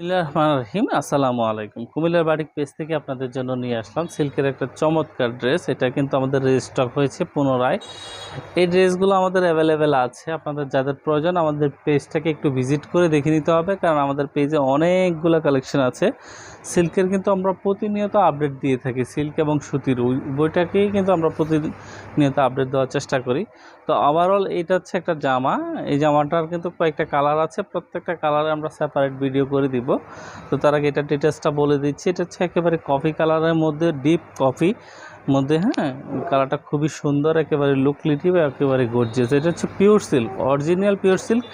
রহিম, আসসালামু আলাইকুম। কুমিল্লার বাড়ির পেজ থেকে আপনাদের জন্য নিয়ে আসলাম সিল্কের একটা চমৎকার ড্রেস। এটা কিন্তু আমাদের রিস্টক হয়েছে পুনরায়। এই ড্রেসগুলো আমাদের অ্যাভেলেবেল আছে। আপনাদের যাদের প্রয়োজন আমাদের পেজটাকে একটু ভিজিট করে দেখে নিতে হবে, কারণ আমাদের পেজে অনেকগুলো কালেকশন আছে। সিল্কের কিন্তু আমরা প্রতিনিয়ত আপডেট দিয়ে থাকি, সিল্ক এবং সুতির। উভয়টাকেই কিন্তু আমরা প্রতিনিয়ত আপডেট দেওয়ার চেষ্টা করি। তো ওভারঅল এটা হচ্ছে একটা জামা। এই জামাটার কিন্তু কয়েকটা কালার আছে। প্রত্যেকটা কালারে আমরা সেপারেট ভিডিও করে দিব। তো তার আগে এটা ডিটেলসটা বলে দিচ্ছি। এটা হচ্ছে একেবারে কফি কালারের মধ্যে ডিপ কফি মধ্যে হ্যাঁ? কালারটা খুবই সুন্দর, একেবারে লুকলিটিভ একেবারে গর্জিয়াস এটা হচ্ছে pure silk original pure silk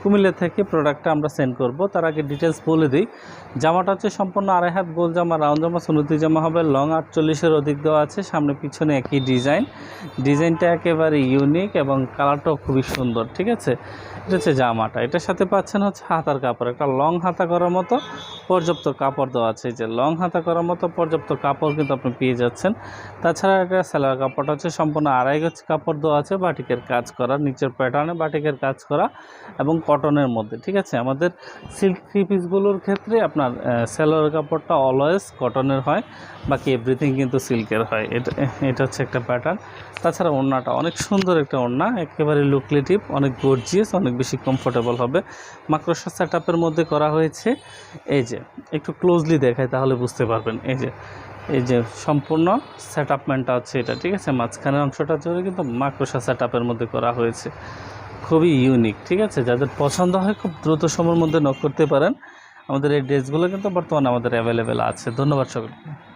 Comilla থেকে প্রোডাক্টটা আমরা সেন্ড করব। তার আগে ডিটেলস বলে দিই। জামাটা হচ্ছে সম্পূর্ণ আড়াই হাত গোল জামা রাউন্ড জামা সুনতি জামা হবে। লং আটচল্লিশের অধিক দেওয়া আছে। সামনে পিছনে একই ডিজাইন ডিজাইনটা একেবারে ইউনিক এবং কালারটাও খুবই সুন্দর, ঠিক আছে? এটা হচ্ছে জামাটা। এটার সাথে পাচ্ছেন হচ্ছে হাতার কাপড়। একটা লং হাতা করার মতো পর্যাপ্ত কাপড় দেওয়া আছে। যে লং হাতা করার মতো পর্যাপ্ত কাপড় কিন্তু আপনি পেয়ে যাচ্ছেন। তাছাড়া এটা সেলার কাপড়টা হচ্ছে সম্পূর্ণ আড়াই গজ কাপড় দেওয়া আছে, বাটিকের কাজ করা, নিচের প্যাটার্নে বাটিকের কাজ করা এবং কটনের মধ্যে, ঠিক আছে? আমাদের সিল্ক থ্রি পিসগুলোর ক্ষেত্রে আপনার সেলোয়ার কাপড়টা অলওয়েজ কটনের হয়, বাকি এভরিথিং কিন্তু সিল্কের হয়। এটা এটা হচ্ছে একটা প্যাটার্ন তাছাড়া ওড়নাটা অনেক সুন্দর একটা ওড়না, একেবারে লুকলেটিভ অনেক গর্জিয়াস অনেক বেশি কমফোর্টেবল হবে। মাকড়সা সেট আপের মধ্যে করা হয়েছে। এই যে, একটু ক্লোজলি দেখায় তাহলে বুঝতে পারবেন। এই যে এই যে সম্পূর্ণ সেট আপমেন্টটা হচ্ছে এটা, ঠিক আছে? মাঝখানের অংশটা জুড়ে কিন্তু মাকড়সা সেট আপের মধ্যে করা হয়েছে। খুবই ইউনিক ঠিক আছে? যাদের পছন্দ হয় খুব দ্রুত সময়ের মধ্যে নক করতে পারেন। আমাদের এই ড্রেসগুলো কিন্তু বর্তমানে আমাদের অ্যাভেলেবেল আছে। ধন্যবাদ সকলকে।